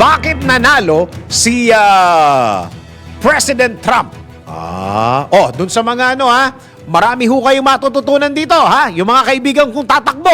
Bakit nanalo si ah, President Trump? Ah, oh, dun sa mga ano ha, marami ho kayong matututunan dito ha, yung mga kaibigan kong tatakbo.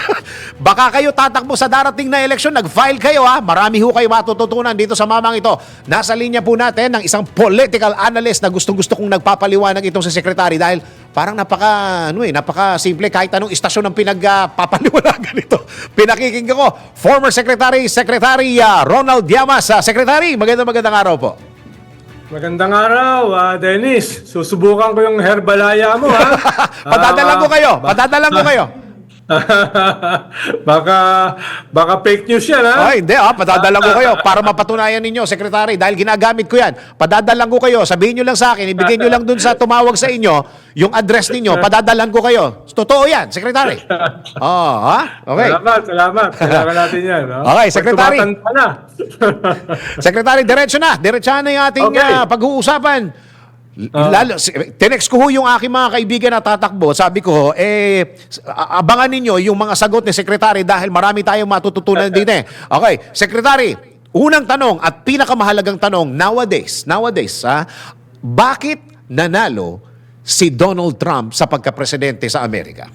Baka kayo tatakbo sa darating na eleksyon, nag-file kayo ha, marami ho kayo matututunan dito sa mamang ito. Nasa linya po natin ng isang political analyst na gustong-gusto kong nagpapaliwanag itong si Secretary dahil parang napaka ano eh, napaka simple kahit anong istasyon ang pinagpapaliwanagan nito. Pinakikinggan ko former Secretary Secretary ah, Ronald Llamas. Ah, Secretary, magandang magandang araw po. Magandang araw, ah, Dennis. Susubukan ko yung herbalaya mo, ha? Padadalan ko Ah, kayo, padadalan ko kayo. baka, baka fake news yan, ha? Ay, hindi ah, padadalan ko kayo para mapatunayan ninyo, Secretary, dahil ginagamit ko yan. Padadalan ko kayo, sabihin nyo lang sa akin, ibigay nyo lang dun sa tumawag sa inyo, yung address ninyo, padadalan ko kayo. Totoo yan, Secretary. Oh, ha? Okay. Salamat, salamat. Kailangan natin yan, no? Okay, Pag Secretary. tumatanda na. Secretary, diretso na. Diretso na yung ating Okay. ah, pag-uusapan. Lalo, si- tinext ko ho yung aking mga kaibigan na tatakbo. Sabi ko, ho, eh, abangan ninyo yung mga sagot ni Secretary dahil marami tayong matututunan din eh. Okay, Secretary, unang tanong at pinakamahalagang tanong nowadays, nowadays, ha, bakit nanalo si Donald Trump sa pagkapresidente sa Amerika?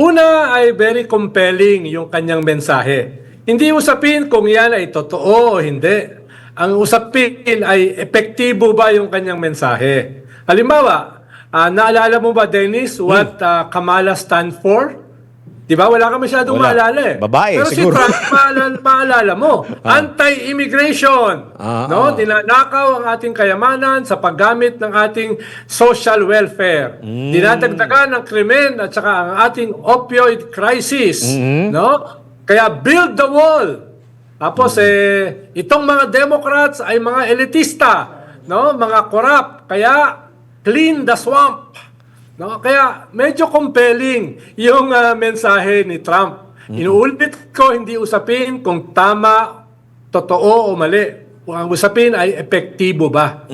Una ay very compelling yung kanyang mensahe. Hindi usapin kung yan ay totoo o hindi. Ang usapin ay epektibo ba yung kanyang mensahe. Halimbawa, ah, naalala mo ba Dennis what ah, Kamala stand for? Di ba? Wala ka masyadong Wala. maalala eh. Babae, Pero siguro. si Trump, maalala, maalala mo, anti-immigration. Ah, no? ah. Dinanakaw ang ating kayamanan sa paggamit ng ating social welfare. Mm. Dinadagdagan ng krimen at saka ang ating opioid crisis. Mm-hmm. No? Kaya build the wall. Tapos eh itong mga Democrats ay mga elitista, no? Mga corrupt. Kaya clean the swamp. No? Kaya medyo compelling yung ah, mensahe ni Trump. Inuulit ko, hindi usapin kung tama, totoo o mali. Ang usapin ay epektibo ba?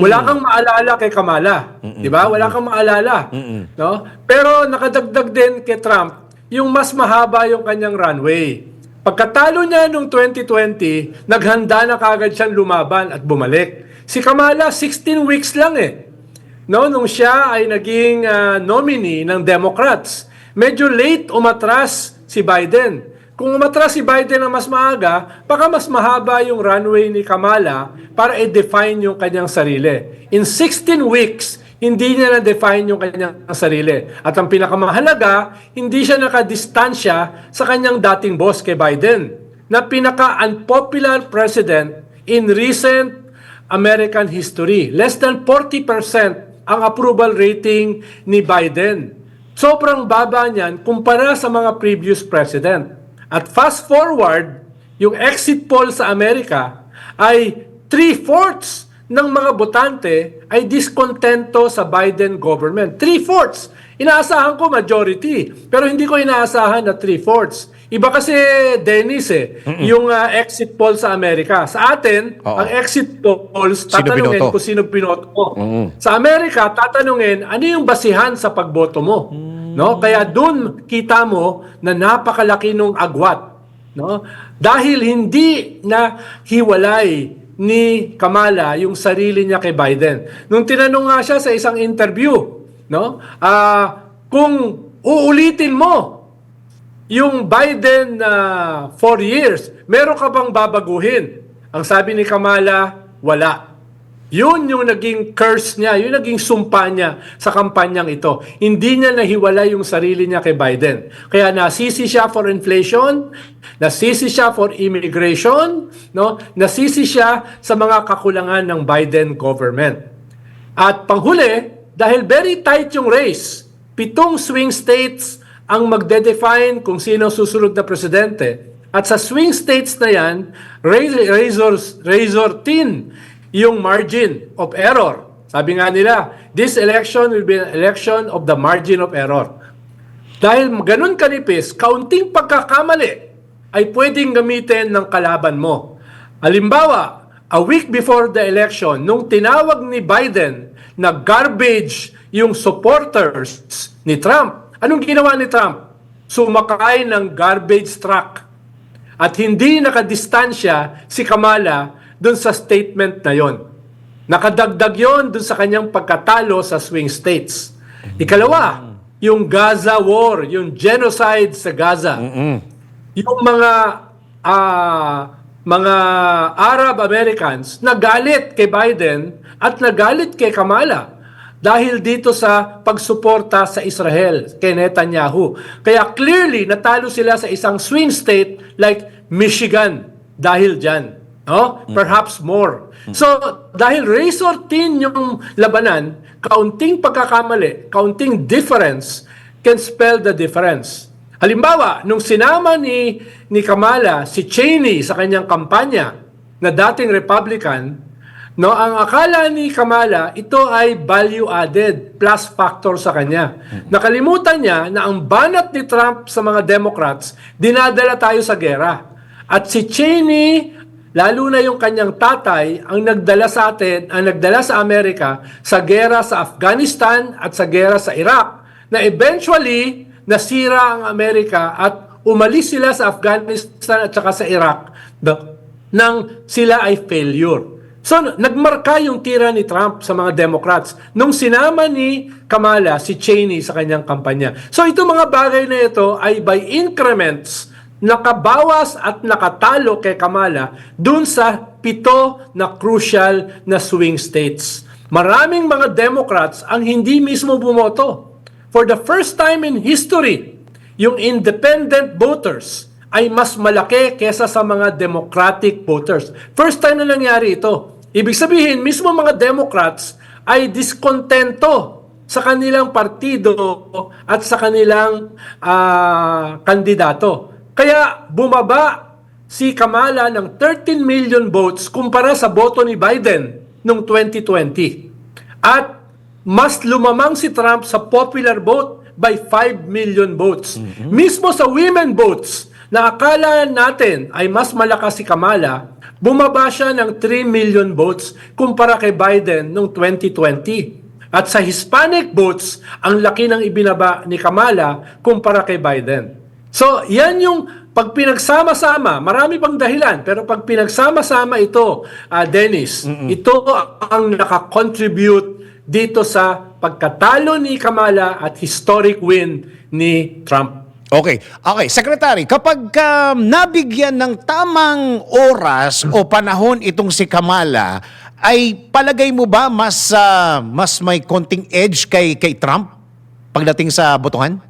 Wala kang maalala kay Kamala, 'di ba? Wala kang maalala, no? Pero nakadagdag din kay Trump yung mas mahaba yung kanyang runway. Pagkatalo niya noong 2020, naghanda na kagad siyang lumaban at bumalik. Si Kamala 16 weeks lang eh. No, nung siya ay naging ah, nominee ng Democrats. Medyo late umatras si Biden. Kung umatras si Biden ng mas maaga, baka mas mahaba yung runway ni Kamala para i-define yung kanyang sarili. In 16 weeks, hindi niya na-define yung kanyang sarili. At ang pinakamahalaga, hindi siya nakadistansya sa kanyang dating boss kay Biden na pinaka-unpopular president in recent American history. Less than 40% ang approval rating ni Biden. Sobrang baba niyan kumpara sa mga previous president. At fast forward, yung exit poll sa Amerika ay three-fourths ng mga botante ay diskontento sa Biden government. Three-fourths. Inaasahan ko majority, pero hindi ko inaasahan na three-fourths. Iba kasi, Dennis eh, yung ah, exit poll sa Amerika. Sa atin, Oo. ang exit polls, Sino tatanungin binoto? kung sino binoto mo. Sa Amerika, tatanungin, ano yung basihan sa pagboto mo? No? Kaya dun kita mo na napakalaki nung agwat. No? Dahil hindi na hiwalay ni Kamala yung sarili niya kay Biden. Nung tinanong nga siya sa isang interview, no? Ah, kung uulitin mo yung Biden na four years, meron ka bang babaguhin? Ang sabi ni Kamala, wala. Yun yung naging curse niya, yun naging sumpa niya sa kampanyang ito. Hindi niya nahiwala yung sarili niya kay Biden. Kaya nasisi siya for inflation, nasisi siya for immigration, no? nasisi siya sa mga kakulangan ng Biden government. At panghuli, dahil very tight yung race, pitong swing states ang magde-define kung sino susunod na presidente. At sa swing states na yan, razor, razor, razor thin yung margin of error. Sabi nga nila, this election will be an election of the margin of error. Dahil ganun kanipis, kaunting pagkakamali ay pwedeng gamitin ng kalaban mo. Halimbawa, a week before the election, nung tinawag ni Biden na garbage yung supporters ni Trump, anong ginawa ni Trump? Sumakay ng garbage truck At hindi nakadistansya si Kamala dun sa statement na yon. Nakadagdag yon dun sa kanyang pagkatalo sa swing states. Ikalawa, yung Gaza War, yung genocide sa Gaza. Yung mga ah, mga Arab Americans nagalit kay Biden at nagalit kay Kamala dahil dito sa pagsuporta sa Israel kay Netanyahu. Kaya clearly natalo sila sa isang swing state like Michigan dahil dyan. No? Perhaps more. So, dahil razor thin yung labanan, kaunting pagkakamali, kaunting difference can spell the difference. Halimbawa, nung sinama ni, ni Kamala si Cheney sa kanyang kampanya na dating Republican, no, ang akala ni Kamala, ito ay value added, plus factor sa kanya. Nakalimutan niya na ang banat ni Trump sa mga Democrats, dinadala tayo sa gera. At si Cheney, lalo na yung kanyang tatay, ang nagdala sa atin, ang nagdala sa Amerika sa gera sa Afghanistan at sa gera sa Iraq, na eventually nasira ang Amerika at umalis sila sa Afghanistan at saka sa Iraq no, nang sila ay failure. So, nagmarka yung tira ni Trump sa mga Democrats nung sinama ni Kamala si Cheney sa kanyang kampanya. So, ito mga bagay na ito ay by increments nakabawas at nakatalo kay Kamala dun sa pito na crucial na swing states. Maraming mga Democrats ang hindi mismo bumoto. For the first time in history, yung independent voters ay mas malaki kesa sa mga Democratic voters. First time na nangyari ito. Ibig sabihin, mismo mga Democrats ay diskontento sa kanilang partido at sa kanilang ah, kandidato. Kaya bumaba si Kamala ng 13 million votes kumpara sa boto ni Biden noong 2020. At mas lumamang si Trump sa popular vote by 5 million votes. Mismo sa women votes na akala natin ay mas malakas si Kamala, bumaba siya ng 3 million votes kumpara kay Biden noong 2020. At sa Hispanic votes, ang laki ng ibinaba ni Kamala kumpara kay Biden. So, yan yung pag pinagsama-sama, marami pang dahilan, pero pag pinagsama-sama ito, ah, Dennis, ito ang nakakontribute dito sa pagkatalo ni Kamala at historic win ni Trump. Okay. Okay, Secretary, kapag um, nabigyan ng tamang oras o panahon itong si Kamala, ay palagay mo ba mas ah, mas may konting edge kay kay Trump pagdating sa botohan?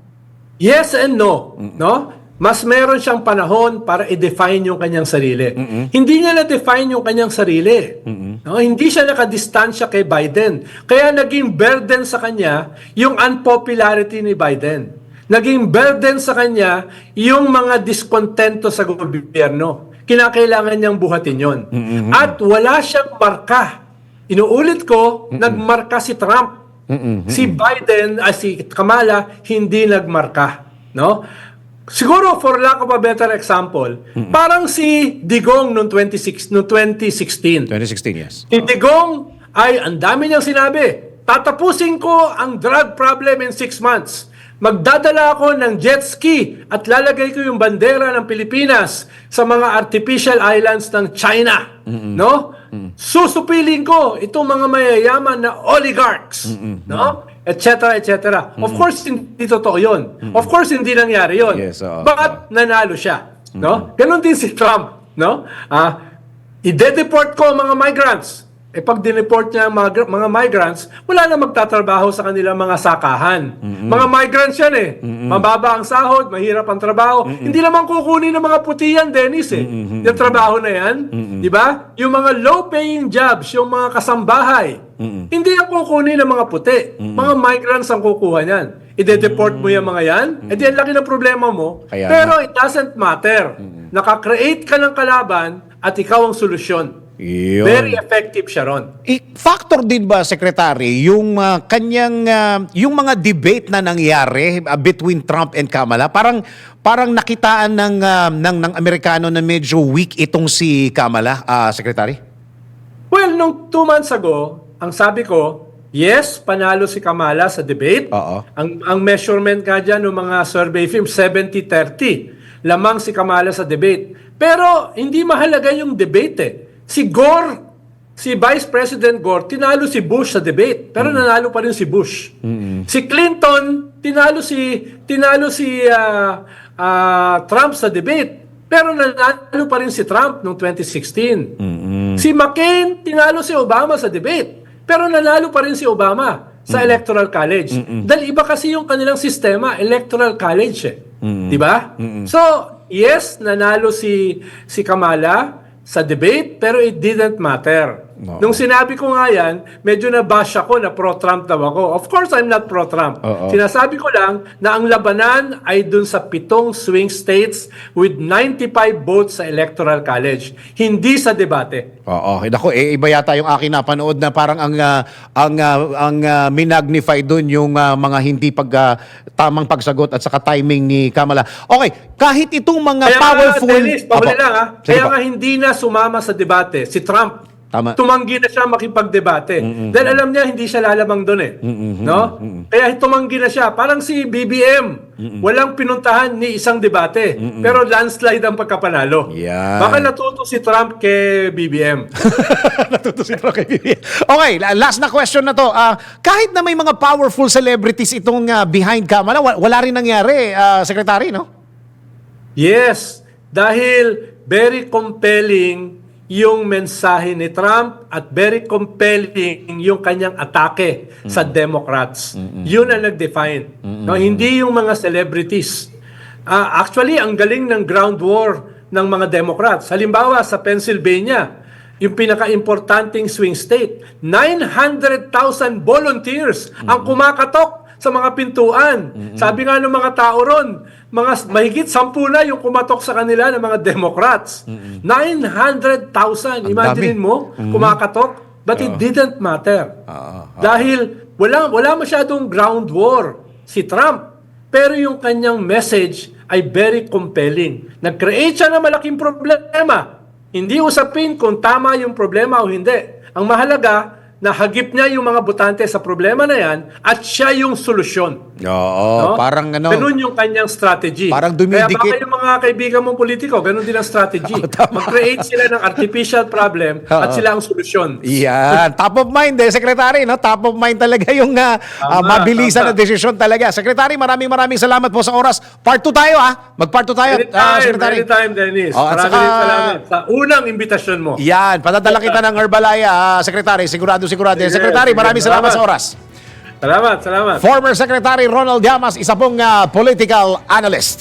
Yes and no, no? Mas meron siyang panahon para i-define yung kanyang sarili. Hindi niya na-define yung kanyang sarili. No? Hindi siya nakadistansya kay Biden. Kaya naging burden sa kanya yung unpopularity ni Biden. Naging burden sa kanya yung mga diskontento sa gobyerno. Kinakailangan niyang buhatin yon. At wala siyang marka. Inuulit ko, nagmarka si Trump. Si Biden, ah, si Kamala, hindi nagmarka. No? Siguro, for lack of a better example, parang si Digong noong 26, noong 2016. 2016, yes. Si Digong ay, ang dami niyang sinabi, tatapusin ko ang drug problem in six months. Magdadala ako ng jet ski at lalagay ko yung bandera ng Pilipinas sa mga artificial islands ng China. No? Susupiling ko itong mga mayayaman na oligarchs. No? Etc. etc. Of course, hindi totoo yun. Of course, hindi nangyari yun. Yes, oo. But nanalo siya. No? Ganon din si Trump. No? Ah, i-deport ko ang mga migrants. Eh pag dineport niya ang mga, mga migrants, wala na magtatrabaho sa kanilang mga sakahan. Mga migrants yan eh. Mababa ang sahod, mahirap ang trabaho. Hindi naman kukunin ng mga puti yan, Dennis eh. Yung trabaho na yan. Di ba? Yung mga low-paying jobs, yung mga kasambahay, hindi yan kukunin ng mga puti. Mga migrants ang kukuha niyan. I-deport mo yung mga yan, eh di ang laki ng problema mo. Kaya Pero it doesn't matter. Nakakreate ka ng kalaban at ikaw ang solusyon. Yun. Very effective siya ron. I- factor din ba, Secretary, yung ah, kanyang, ah, yung mga debate na nangyari ah, between Trump and Kamala, parang parang nakitaan ng, ah, ng, ng Amerikano na medyo weak itong si Kamala, ah, Secretary? Well, nung two months ago, ang sabi ko, yes, panalo si Kamala sa debate. Oo. Ang, ang measurement nga dyan ng mga survey firm, 70-30. Lamang si Kamala sa debate. Pero hindi mahalaga yung debate eh. Si Gore, si Vice President Gore, tinalo si Bush sa debate, pero nanalo pa rin si Bush. Si Clinton, tinalo si tinalo si ah, ah, Trump sa debate, pero nanalo pa rin si Trump noong 2016. Si McCain, tinalo si Obama sa debate, pero nanalo pa rin si Obama sa Electoral College. Dahil iba kasi yung kanilang sistema, Electoral College eh. 'Di ba? So, yes, nanalo si si Kamala sa debate, pero it didn't matter. Oo. Nung sinabi ko nga yan, medyo nabash ako na pro-Trump daw ako. Of course, I'm not pro-Trump. Oo. Sinasabi ko lang na ang labanan ay dun sa pitong swing states with 95 votes sa Electoral College. Hindi sa debate. Oo, nako, eh, iba yata yung akin napanood na parang ang ah, ang ah, ang ah, minagnify doon yung ah, mga hindi pag ah, tamang pagsagot at saka timing ni Kamala. Okay, kahit itong mga Kaya powerful nga, Dennis, lang ha. Kaya nga hindi na sumama sa debate si Trump. Tama. Tumanggi na siya makipagdebate. Dahil alam niya hindi siya lalamang doon eh. No? Kaya tumanggi na siya. Parang si BBM. Walang pinuntahan ni isang debate. Pero landslide ang pagkapanalo. Yan. Baka natuto si Trump kay BBM. Natuto si Pro kay Vivian. Okay, la- last na question na to. Ah, kahit na may mga powerful celebrities itong ah, behind wa- wala rin nangyari, ah, Secretary, no? Yes, dahil very compelling yung mensahe ni Trump at very compelling yung kanyang atake sa Democrats. Yun ang nag-define. No, hindi yung mga celebrities. Ah, actually, ang galing ng ground war ng mga Democrats. Halimbawa, sa Pennsylvania, yung pinaka-importanting swing state, 900,000 volunteers ang kumakatok sa mga pintuan. Sabi nga ng mga tao ron, mga mahigit sampu na yung kumatok sa kanila ng mga Democrats. 900,000. Imagine mo, kumakatok. But it didn't matter. Ah, Dahil wala, wala masyadong ground war si Trump. Pero yung kanyang message ay very compelling. Nag-create siya ng malaking problema. Hindi usapin kung tama yung problema o hindi. Ang mahalaga, nahagip niya yung mga botante sa problema na yan at siya yung solusyon. Oo, No? parang ano. Ganun yung kanyang strategy. Parang dumidikit. Kaya baka yung mga kaibigan mong politiko, ganun din ang strategy. Mag-create sila ng artificial problem at sila ang solusyon. Yan. Top of mind eh, Secretary. No? Top of mind talaga yung ah, ah, Tama, mabilisan na tama. desisyon talaga. Secretary, maraming maraming salamat po sa oras. Part 2 tayo ha. Mag-part 2 tayo, ah, Anytime, Secretary. anytime, Dennis. Oh, Maraming saka- salamat sa unang imbitasyon mo. Yan, padadala kita ng Herbalaya, ah, Secretary. Sigurado, sigurado. Sige, Secretary, sige. maraming salamat sa Salamat. oras. Salamat, salamat. Former Secretary Ronald Llamas, isa pong ah, political analyst.